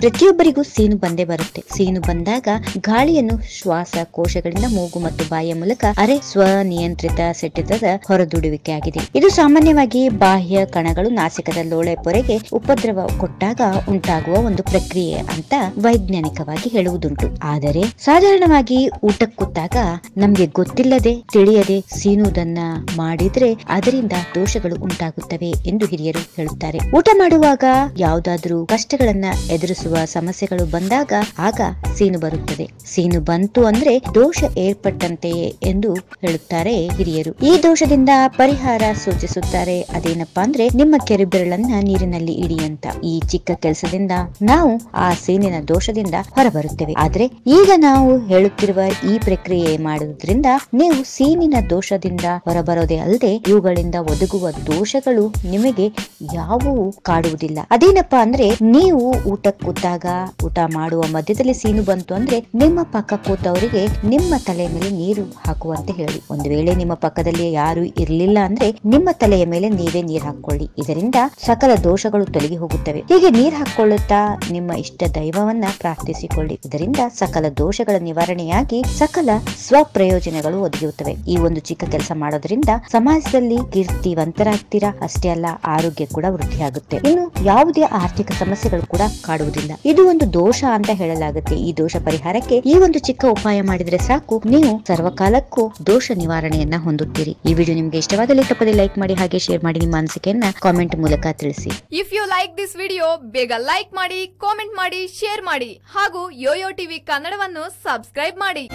ಪ್ರತಿಯೊಬ್ಬರಿಗೂ ಸೀನು ಬಂದೇ ಬರುತ್ತೆ. ಸೀನು ಬಂದಾಗ ಗಾಳಿಯನ್ನು ಶ್ವಾಸ, ಕೋಶಗಳಿಂದ ಮೂಗು ಮತ್ತು ಬಾಯಿಯ ಮೂಲಕ ಅರೆ ಸ್ವನಿಯಂತ್ರಿತ ಸೆಟ್ಟಿತದ ಹೊರದುಡುವಿಕೆ ಆಗಿದೆ. ಇದು ಸಾಮಾನ್ಯವಾಗಿ ಬಾಹ್ಯ ಕಣಗಳು, ನಾಸಿಕದ ಲೋಳೆ ಪೊರೆಗೆ ಉಪದ್ರವ ಕೊಟ್ಟಾಗ ಉಂಟಾಗುವ ಒಂದು ಪ್ರಕ್ರಿಯೆ ಅಂತ ವೈಜ್ಞಾನಿಕವಾಗಿ ಹೇಳುವುದುಂಟು. ಆದರೆ ಸಾಧಾರಣವಾಗಿ ಊಟ ಕೂತಾಗ ನಮ್ಗೆ ಗೊತ್ತಿಲ್ಲದೆ, ತಿಳಿಯದೆ ಸೀನುವುದನ್ನ ಮಾಡಿದ್ರೆ ಅದರಿಂದ ದೋಷಗಳು ಉಂಟಾಗುತ್ತವೆ ಎಂದು ಹಿರಿಯರು ಹೇಳುತ್ತಾರೆ. ಊಟ ಮಾಡುವಾಗ ಯಾವುದಾದ್ರೂ ಕಷ್ಟಗಳನ್ನ ಎದುರಿಸುವ ಸಮಸ್ಯೆಗಳು ಬಂದಾಗ ಆಗ ಸೀನು ಬರುತ್ತದೆ. ಸೀನು ಬಂತು ಅಂದ್ರೆ ದೋಷ ಏರ್ಪಟ್ಟಂತೆಯೇ ಎಂದು ಹೇಳುತ್ತಾರೆ ಹಿರಿಯರು. ಈ ದೋಷದಿಂದ ಪರಿಹಾರ ಸೂಚಿಸುತ್ತಾರೆ. ಅದೇನಪ್ಪ ಅಂದ್ರೆ ನಿಮ್ಮ ಕೆರೆಬೆರಳನ್ನ ನೀರಿನಲ್ಲಿ ಇಡಿ ಅಂತ. ಈ ಚಿಕ್ಕ ಕೆಲಸದಿಂದ ನಾವು ಆ ಸೀನಿನ ದೋಷದಿಂದ ಹೊರಬರುತ್ತೇವೆ. ಆದ್ರೆ ಈಗ ನಾವು ಹೇಳುತ್ತಿರುವ ಈ ಪ್ರಕ್ರಿಯೆ ಮಾಡುವುದರಿಂದ ನೀವು ಸೀನಿನ ದೋಷದಿಂದ ಹೊರಬರೋದೇ ಅಲ್ಲದೆ ಇವುಗಳಿಂದ ಒದಗುವ ದೋಷಗಳು ನಿಮಗೆ ಯಾವುವು ಕಾಡುವುದಿಲ್ಲ. ಅದೇನಪ್ಪಾ ಅಂದ್ರೆ ನೀವು ಊಟ ಕೂತಾಗ ಊಟ ಮಾಡುವ ಮಧ್ಯದಲ್ಲಿ ಸೀನು ಬಂತು ಅಂದ್ರೆ ನಿಮ್ಮ ಪಕ್ಕ ಕೂತವರಿಗೆ ನಿಮ್ಮ ತಲೆಯ ಮೇಲೆ ನೀರು ಹಾಕುವಂತೆ ಹೇಳಿ. ಒಂದು ವೇಳೆ ನಿಮ್ಮ ಪಕ್ಕದಲ್ಲಿ ಯಾರು ಇರ್ಲಿಲ್ಲ ಅಂದ್ರೆ ನಿಮ್ಮ ತಲೆಯ ಮೇಲೆ ನೀವೇ ನೀರ್ ಹಾಕೊಳ್ಳಿ ಇದರಿಂದ ಸಕಲ ದೋಷಗಳು ತೊಲಗಿ ಹೋಗುತ್ತವೆ. ಹೀಗೆ ನೀರ್ ಹಾಕೊಳ್ಳುತ್ತಾ ನಿಮ್ಮ ಇಷ್ಟ ದೈವವನ್ನ ಪ್ರಾರ್ಥಿಸಿಕೊಳ್ಳಿ. ಇದರಿಂದ ಸಕಲ ದೋಷಗಳ ನಿವಾರಣೆಯಾಗಿ ಸಕಲ ಸ್ವಪ್ರಯೋಜನಗಳು ಒದಗಿಯುತ್ತವೆ. ಈ ಒಂದು ಚಿಕ್ಕ ಕೆಲಸ ಮಾಡೋದ್ರಿಂದ ಸಮಾಜದಲ್ಲಿ ಕೀರ್ತಿವಂತರಾಗ್ತೀರಾ? ಅಷ್ಟೇ ಅಲ್ಲ, ಆರೋಗ್ಯ ಕೂಡ ವೃದ್ಧಿಯಾಗುತ್ತೆ. ಇನ್ನು ಯಾವುದೇ ಆರ್ಥಿಕ ಸಮಸ್ಯೆಗಳು ಕೂಡ ಕಾಡುವುದಿಲ್ಲ. ಇದು ಒಂದು ದೋಷ ಅಂತ ಹೇಳಲಾಗುತ್ತೆ. ಈ ದೋಷ ಪರಿಹಾರಕ್ಕೆ ಈ ಒಂದು ಚಿಕ್ಕ ಉಪಾಯ ಮಾಡಿದ್ರೆ ಸಾಕು. ನೀವು ಸರ್ವಕಾಲಕ್ಕೂ ದೋಷ ನಿವಾರಣೆಯನ್ನ ಹೊಂದುತ್ತೀರಿ. ಈ ವಿಡಿಯೋ ನಿಮ್ಗೆ ಇಷ್ಟವಾದಲ್ಲಿ ತಪ್ಪದೆ ಲೈಕ್ ಮಾಡಿ ಹಾಗೆ ಶೇರ್ ಮಾಡಿ ನಿಮ್ಮ ಅನಿಸಿಕೆಯನ್ನ ಕಾಮೆಂಟ್ ಮೂಲಕ ತಿಳಿಸಿ. If you like this video ಬೇಗ ಲೈಕ್ ಮಾಡಿ ಕಾಮೆಂಟ್ ಮಾಡಿ ಶೇರ್ ಮಾಡಿ. ಹಾಗೂ ಯೋಯೋ ಟಿವಿ ಕನ್ನಡವನ್ನು ಸಬ್ಸ್ಕ್ರೈಬ್ ಮಾಡಿ.